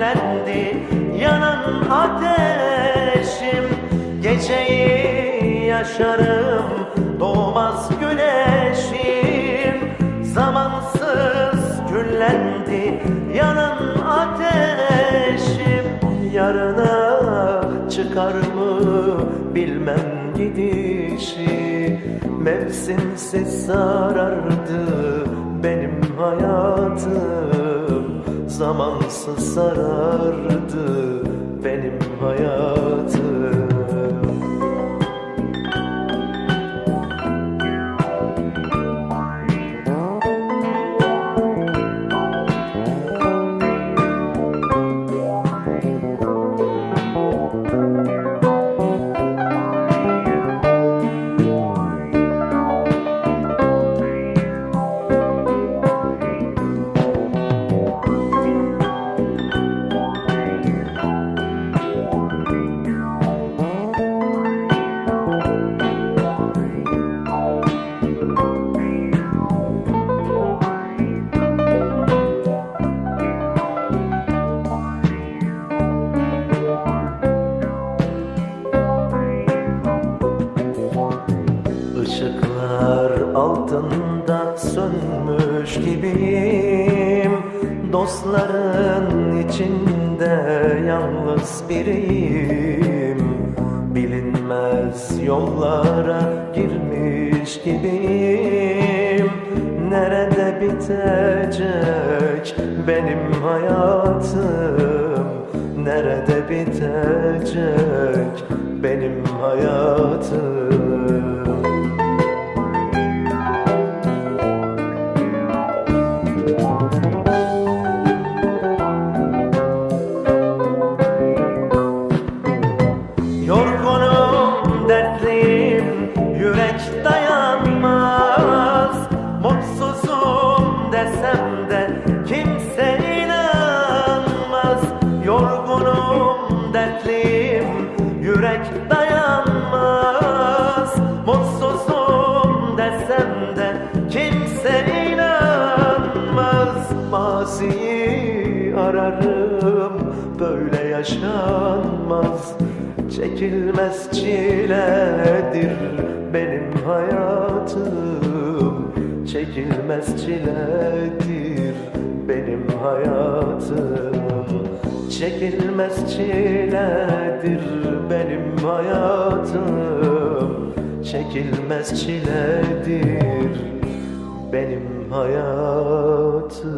Küllendi yanan ateşim. Geceyi yaşarım doğmaz güneşim. Zamansız küllendi yanan ateşim. Yarına çıkar mı bilmem gidişi. Mevsimsiz sarardı benim hayatım Zamansız sarardı benim hayatım altında sönmüş gibiyim. Dostların içinde yalnız biriyim. Bilinmez yollara girmiş gibiyim. Nerede bitecek benim hayatım? Nerede bitecek benim hayatım Yorgunum, dertliyim, yürek dayanmaz. Mutsuzum desem de kimse inanmaz. Maziyi ararım, böyle yaşanmaz. Çekilmez çiledir benim hayatım. Çekilmez çiledir Çekilmez çiledir benim hayatım. Çekilmez çiledir benim hayatım